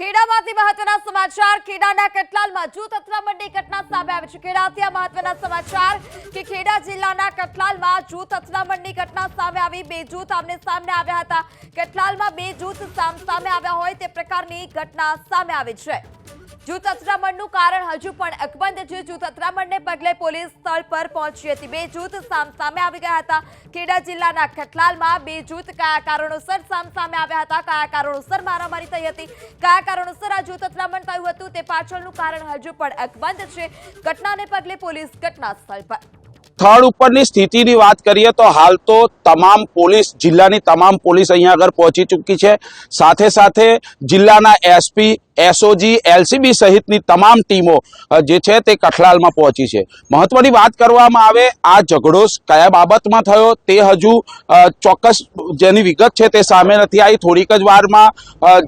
ખેડામાંથી મહત્વના સમાચાર. ખેડાના કટલાલમાં જૂથ અથડામણની ઘટના સામે આવી છે. ખેડાથી મહત્વના સમાચાર કે ખેડા જિલ્લાના કટલાલમાં જૂથ અથડામણની ઘટના સામે આવી. બે જૂથ આમને સામે આવ્યા હતા. કટલાલમાં બે જૂથ સામે આવ્યા હોય તે પ્રકારની ઘટના સામે આવી છે. જૂથ અથડામણનું કારણ હજુ પણ અકબંધ છે. જૂથ અથડામણને પગલે પોલીસ સ્થળ પર પહોંચી હતી. બે જૂથ સામ, સામે આવી ગયા હતા. ખેડા જિલ્લાના ખટલાલમાં બે જૂથ કયા કારણોસર સામ સામે આવ્યા હતા? કયા કારણોસર મારામારી થઈ હતી? કયા કારણોસર આ જૂથ અથડામણ થયું હતું? તે પાછળનું કારણ હજુ પણ અકબંધ છે. ઘટનાને પગલે પોલીસ ઘટના સ્થળ પર. સ્થળ ઉપરની સ્થિતિની વાત કરીએ તો હાલ તો તમામ પોલીસ, જિલ્લાની તમામ પોલીસ અહીંયા આગળ પહોંચી ચૂકી છે. સાથે સાથે જિલ્લાના એસપી એસઓજી એલસીબી સહિતની તમામ ટીમો જે છે તે કઠલાલમાં પહોંચી છે. મહત્વની વાત કરવામાં આવે, આ ઝઘડો કયા બાબતમાં થયો તે હજુ ચોક્કસ જેની વિગત છે તે સામે નથી આવી. થોડીક જ વારમાં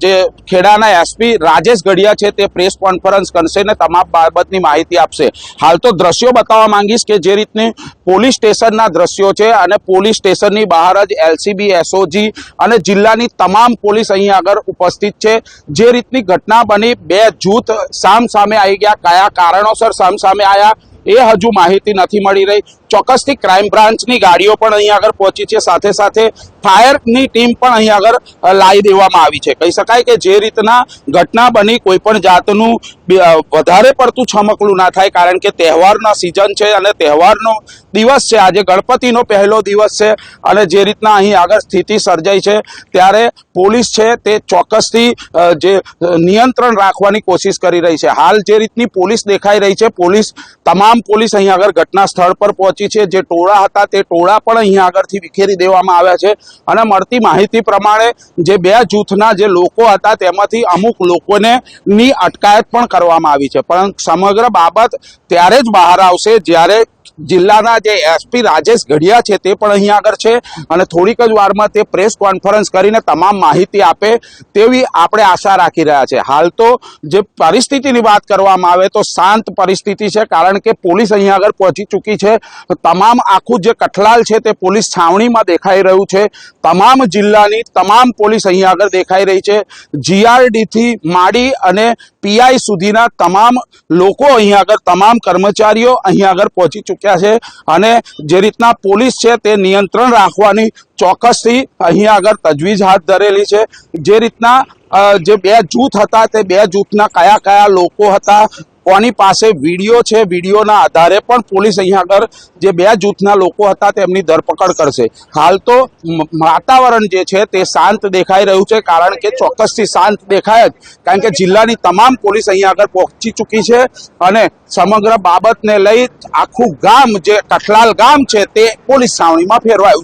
જે ખેડાના એસપી રાજેશ ગઢિયા છે તે પ્રેસ કોન્ફરન્સ કરશે ને તમામ બાબતની માહિતી આપશે. હાલ તો દ્રશ્યો બતાવવા માંગીશ કે જે રીતની પોલીસ સ્ટેશનના દ્રશ્યો છે અને પોલીસ સ્ટેશનની બહાર જ એલસીબી એસઓજી અને જિલ્લાની તમામ પોલીસ અહીં આગળ ઉપસ્થિત છે. જે રીતની ઘટના બની, બે જૂથ સામ સામે આવી ગયા. કયા કારણોસર સામ સામે આવ્યા એ હજુ માહિતી નથી મળી રહી. ચોક્કસથી ક્રાઇમ બ્રાન્ચની ગાડીઓ પણ અહીં આગળ પહોંચી છે. સાથે સાથે ફાયરની ટીમ પણ અહીં આગળ લાવી દેવામાં આવી છે. કહી શકાય કે જે રીતના ઘટના બની, કોઈ પણ જાતનું વધારે પડતું છમકલું ના થાય, કારણ કે તહેવારના સિઝન છે અને તહેવારનો દિવસ છે. આજે ગણપતિનો પહેલો દિવસ છે અને જે રીતના અહીં આગળ સ્થિતિ સર્જાઈ છે, ત્યારે પોલીસ છે તે ચોક્કસથી જે નિયંત્રણ રાખવાની કોશિશ કરી રહી છે. હાલ જે રીતની પોલીસ દેખાઈ રહી છે, પોલીસ, તમામ પોલીસ અહીં આગળ ઘટના સ્થળ પર પહોંચી છે, જે ટોળા હતા તે ટોળા પણ અહીંયા આગળથી વિખેરી દેવામાં આવ્યા છે. અને મળતી માહિતી પ્રમાણે જે બે જૂથના જે લોકો હતા તેમાંથી અમુક લોકોને ની અટકાયત પણ કરવામાં આવી છે. પણ સમગ્ર બાબત ત્યારે જ બહાર આવશે જ્યારે જિલ્લાના જે એસપી રાજેશ ગઢિયા છે તે પણ અહીં આગળ છે અને થોડીક જ વારમાં તે પ્રેસ કોન્ફરન્સ કરીને તમામ માહિતી આપે તેવી આપણે આશા રાખી રહ્યા છે. હાલ તો જે પરિસ્થિતિની વાત કરવામાં આવે તો શાંત પરિસ્થિતિ છે કારણ કે પોલીસ અહીં આગળ પહોંચી ચૂકી છે. તમામ આખું જે કઠલાલ છે તે પોલીસ છાવણીમાં દેખાઈ રહ્યું છે. તમામ જિલ્લાની તમામ પોલીસ અહીં આગળ દેખાઈ રહી છે. જીઆરડીથી માડી અને પીઆઈ સુધીના તમામ લોકો અહીં આગળ, તમામ કર્મચારીઓ અહીં આગળ પહોંચી ચૂક્યા છે અને જે રીતના પોલીસ છે તે નિયંત્રણ રાખવાની ચોક્કસથી અહીં આગળ તજવીજ હાથ ધરેલી છે. જે રીતના જે બે જૂથ હતા તે બે જૂથના કયા કયા લોકો હતા કોની પાસે વીડિયો છે, વિડીયોના આધારે પણ પોલીસ અહીંયા આગળ જે બે જૂથના લોકો હતા તેમની ધરપકડ કરશે. હાલ તો વાતાવરણ જે છે તે શાંત દેખાઈ રહ્યું છે, કારણ કે ચોક્કસથી શાંત દેખાય જ. કારણ કે જિલ્લાની તમામ પોલીસ અહીંયા આગળ પહોંચી ચૂકી છે અને સમગ્ર બાબતને લઈ આખું ગામ જે કઠલાલ ગામ છે તે પોલીસ છાવણીમાં ફેરવાયું